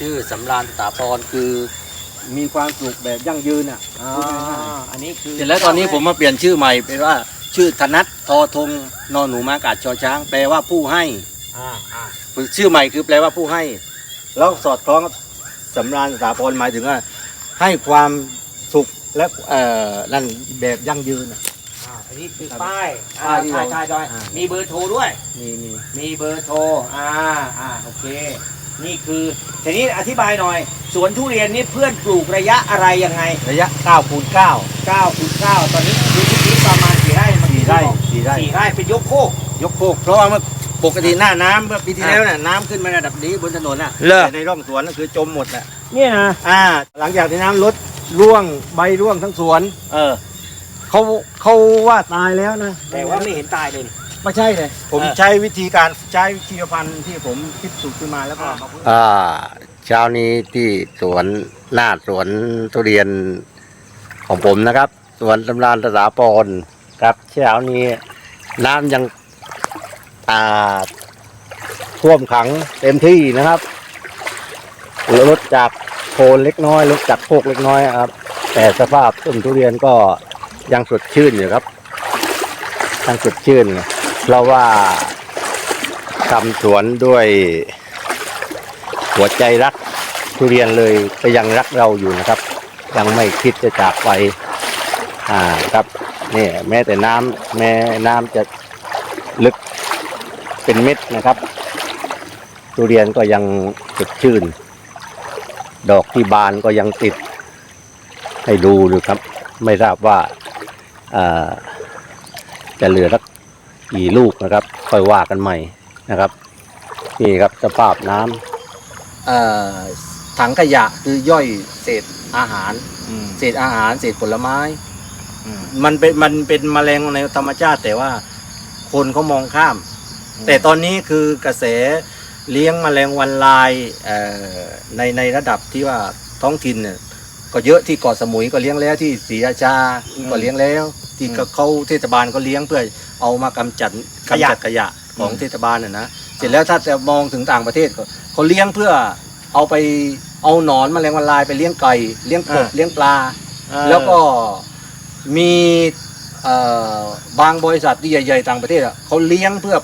ชื่อสำราญสถาพรคือ มีความสุขแบบยั่งยืนอะอ๋อพูดง่ายอันนี้คือๆเสร็จแล้วตอนนี้ผมมาเปลี่ยนชื่อใหม่เป็นว่า ชื่อธนัททอทงนอนหนูมากาดชอช้าง แปลว่าผู้ให้อ่าอ่าชื่อใหม่คือแปลว่าผู้ให้ แล้วสอดคล้องกับสำราญสถาพรหมายถึงว่า ให้ความสุขและเอ่อนั่นแบบยั่งยืนอะ อ่าอันนี้คือป้ายป้าอ่ายที่ใช่เราใช่ด้วยอ่ามี มีเบอร์โทรด้วย มีมี มีเบอร์โทร อ่า อ่า โอเค นี่คือทีนี้อธิบายหน่อย สวนทุเรียนนี่เพื่อนปลูกระยะอะไรยังไง ระยะ9คูณ9 9คูณ9ตอนนี้พื้นที่ประมาณกี่ไร่มันสี่ไร่สี่ไร่ สี่ไร่เป็นยกโคก ยกโคก เพราะว่าเมื่อปกติหน้าน้ำเมื่อปีที่อะแล้วน่ะน้ำขึ้นมาระดับนี้บนถนนน่ะเหรอ แต่ในร่องสวนน่ะคือจมหมดแหละเนี่ยนะอ่า หลังจากที่น้ำลดร่วงใบร่วงทั้งสวนเออเขาเขาว่าตายแล้วนะแต่ว่าไม่เห็นตายเลยนี่ ไม่ใช่เลยผมเออใช้วิธีการใช้ชีวพันธุ์ที่ผมคิดสูตรขึ้นมาแล้วก็มาพูดอ่าเช้านี้ที่สวนหน้าสวนทุเรียนของผมนะครับ สวนสำรานตสาปรครับเช้านี้ น้ำยังอ่าท่วมขังเต็มที่นะครับลดจากโคนเล็กน้อยลดจากโคกเล็กน้อยครับ แต่สภาพต้นทุเรียนก็ยังสดชื่นอยู่ครับยังสดชื่น เพราะว่าทำสวนด้วยหัวใจรักทุเรียนเลยก็ยังรักเราอยู่นะครับ ยังไม่คิดจะจากไปอ่าครับนี่แม้แต่น้ำแม้น้ำจะลึกเป็นเม็ดนะครับ ทุเรียนก็ยังสดชื่น ดอกที่บานก็ยังติด ให้ดูดูครับ ไม่ทราบว่าอ่าจะเหลือสัก กี่ลูกนะครับ ค่อยว่ากันใหม่นะครับนี่ครับสภาพน้ำเอ่อถังขยะคือย่อยเศษอาหาร เศษอาหารเศษผลไม้มันเป็นมันเป็นแมลงในธรรมชาติ แต่ว่าคนเขามองข้าม แต่ตอนนี้คือกระแสเลี้ยงแมลงวันลายเอ่อในในระดับที่ว่าท้องถิ่นเนี่ยก็เยอะที่เกาะสมุยก็เลี้ยงแล้วที่ศรีราชาก็เลี้ยงแล้ว ที่ก็เขาเทศบาลก็เลี้ยงเพื่อเอามากำจัดกำจัดขยะของเทศบาลน่ะนะเสร็จแล้วถ้าจะมองถึงต่างประเทศก็เขาเลี้ยงเพื่อเอาไปเอาหนอนแมลงวันลายไปเลี้ยงไก่เลี้ยงกบเลี้ยงปลา แล้วก็มีเอ่อบางบริษัทที่ใหญ่ๆต่างประเทศอะเขาเลี้ยงเพื่อ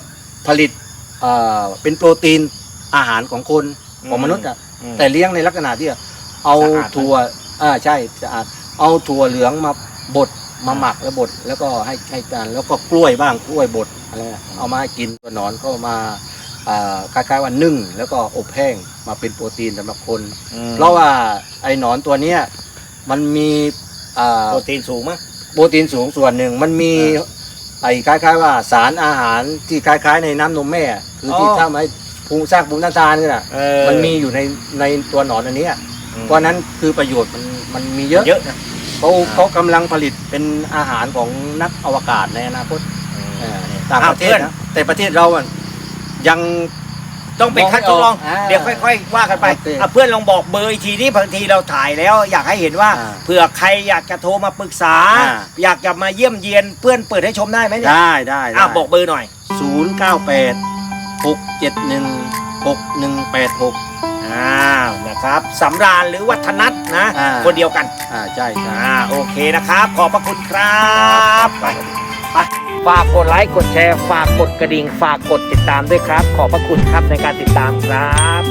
ผลิตเอ่อเป็นโปรตีนอาหารของคนของมนุษย์อะแต่เลี้ยงในลักษณะที่เอาสะอาดถั่วอ่าใช่สะอาดเอาถั่วเหลืองมาบด มาหมักแล้วบดแล้วก็ให้ให้กันแล้วก็กล้วยบ้างกล้วยบดอะไรอะเอามาให้กินตัวหนอนก็มาอ่าคล้ายๆว่านึ่ง แล้วก็อบแห้งมาเป็นโปรตีนสำหรับคน เพราะว่าไอ้หนอนตัวเนี้ยมันมีอ่าโปรตีนสูงมั้ยโปรตีนสูงส่วนหนึ่งมันมีอ่าไอ้คล้ายๆว่าสารอาหารที่คล้ายๆ ในน้ำนมแม่คือที่อ๋อทำให้ภูมิสร้างภูมิต้านทานนี่แหละเออมันมีอยู่ในในตัวหนอนอันเนี้ยเพราะฉะนั้นคือประโยชน์มันมันมีเยอะเยอะนะ เขาเขากำลังผลิตเป็นอาหารของนักอวกาศในอนาคตเออเนี่ยต่างประเทศอะเพื่อน นะแต่ประเทศเราอะยัง ต้องเป็นขั้นทดลองอ่าเดี๋ยวค่อย ๆ ว่ากันไปโอเคอะเพื่อนลองบอกเบอร์อีกทีนี้บางทีเราถ่ายแล้ว อยากให้เห็นว่าอ่าเผื่อใครอยากจะโทรมาปรึกษา อ่า อยากจะมาเยี่ยมเยียนเพื่อนเปิดให้ชมได้ไหมเนี่ยได้ได้อะได้บอกเบอร์หน่อย ศูนย์เก้าแปดหกเจ็ดหนึ่ง หกหนึ่งแปดหกอ้าวนะครับสำราญหรือวัฒนัทนะ อ่า คนเดียวกัน อ่าใช่ใช่อ่าโอเคนะครับ ขอบพระคุณครับไปไปฝากกดไลค์กดแชร์ ฝากกดกระดิ่ง ฝากกดติดตามด้วยครับ ขอบพระคุณครับในการติดตามครับ